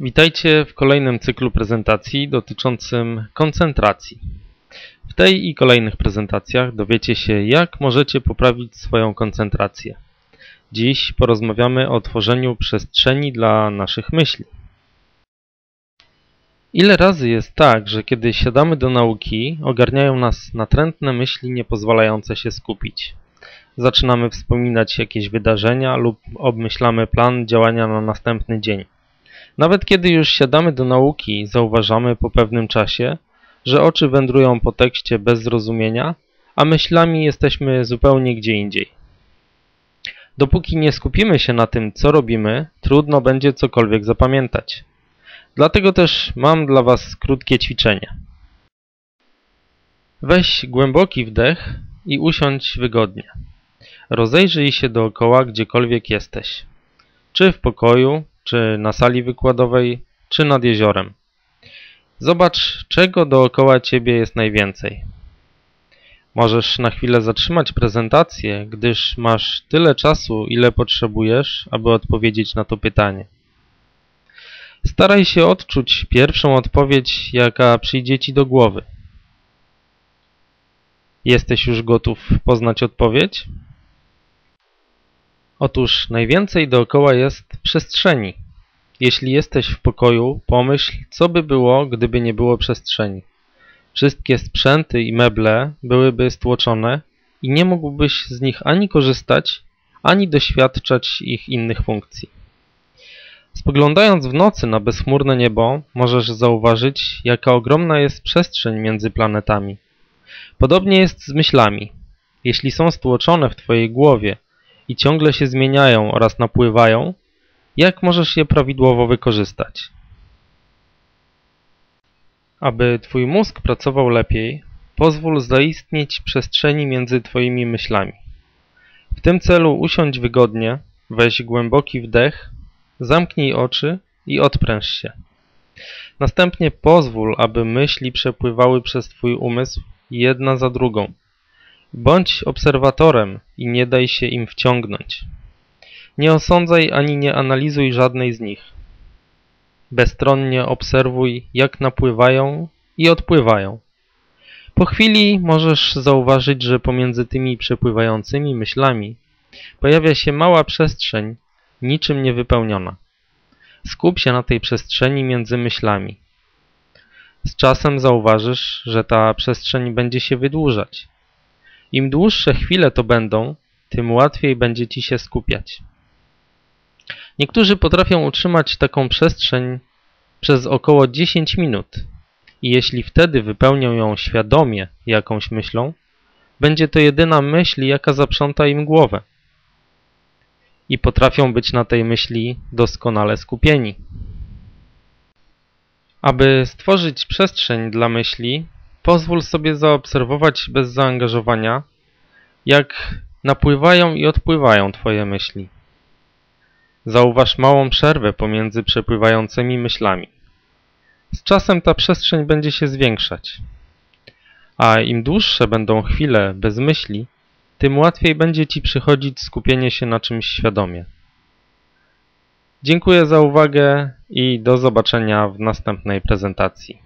Witajcie w kolejnym cyklu prezentacji dotyczącym koncentracji. W tej i kolejnych prezentacjach dowiecie się, jak możecie poprawić swoją koncentrację. Dziś porozmawiamy o tworzeniu przestrzeni dla naszych myśli. Ile razy jest tak, że kiedy siadamy do nauki, ogarniają nas natrętne myśli niepozwalające się skupić. Zaczynamy wspominać jakieś wydarzenia lub obmyślamy plan działania na następny dzień. Nawet kiedy już siadamy do nauki, zauważamy po pewnym czasie, że oczy wędrują po tekście bez zrozumienia, a myślami jesteśmy zupełnie gdzie indziej. Dopóki nie skupimy się na tym, co robimy, trudno będzie cokolwiek zapamiętać. Dlatego też mam dla Was krótkie ćwiczenie. Weź głęboki wdech i usiądź wygodnie. Rozejrzyj się dookoła, gdziekolwiek jesteś. Czy w pokoju, czy na sali wykładowej, czy nad jeziorem. Zobacz, czego dookoła Ciebie jest najwięcej. Możesz na chwilę zatrzymać prezentację, gdyż masz tyle czasu, ile potrzebujesz, aby odpowiedzieć na to pytanie. Staraj się odczuć pierwszą odpowiedź, jaka przyjdzie Ci do głowy. Jesteś już gotów poznać odpowiedź? Otóż najwięcej dookoła jest przestrzeni. Jeśli jesteś w pokoju, pomyśl, co by było, gdyby nie było przestrzeni. Wszystkie sprzęty i meble byłyby stłoczone i nie mógłbyś z nich ani korzystać, ani doświadczać ich innych funkcji. Spoglądając w nocy na bezchmurne niebo, możesz zauważyć, jaka ogromna jest przestrzeń między planetami. Podobnie jest z myślami. Jeśli są stłoczone w Twojej głowie i ciągle się zmieniają oraz napływają, jak możesz je prawidłowo wykorzystać? Aby Twój mózg pracował lepiej, pozwól zaistnieć przestrzeni między Twoimi myślami. W tym celu usiądź wygodnie, weź głęboki wdech, zamknij oczy i odpręż się. Następnie pozwól, aby myśli przepływały przez Twój umysł jedna za drugą. Bądź obserwatorem i nie daj się im wciągnąć. Nie osądzaj ani nie analizuj żadnej z nich. Bezstronnie obserwuj, jak napływają i odpływają. Po chwili możesz zauważyć, że pomiędzy tymi przepływającymi myślami pojawia się mała przestrzeń, niczym niewypełniona. Skup się na tej przestrzeni między myślami. Z czasem zauważysz, że ta przestrzeń będzie się wydłużać. Im dłuższe chwile to będą, tym łatwiej będzie Ci się skupiać. Niektórzy potrafią utrzymać taką przestrzeń przez około 10 minut i jeśli wtedy wypełnią ją świadomie jakąś myślą, będzie to jedyna myśl, jaka zaprząta im głowę. I potrafią być na tej myśli doskonale skupieni. Aby stworzyć przestrzeń dla myśli, pozwól sobie zaobserwować bez zaangażowania, jak napływają i odpływają Twoje myśli. Zauważ małą przerwę pomiędzy przepływającymi myślami. Z czasem ta przestrzeń będzie się zwiększać. A im dłuższe będą chwile bez myśli, tym łatwiej będzie Ci przychodzić skupienie się na czymś świadomie. Dziękuję za uwagę i do zobaczenia w następnej prezentacji.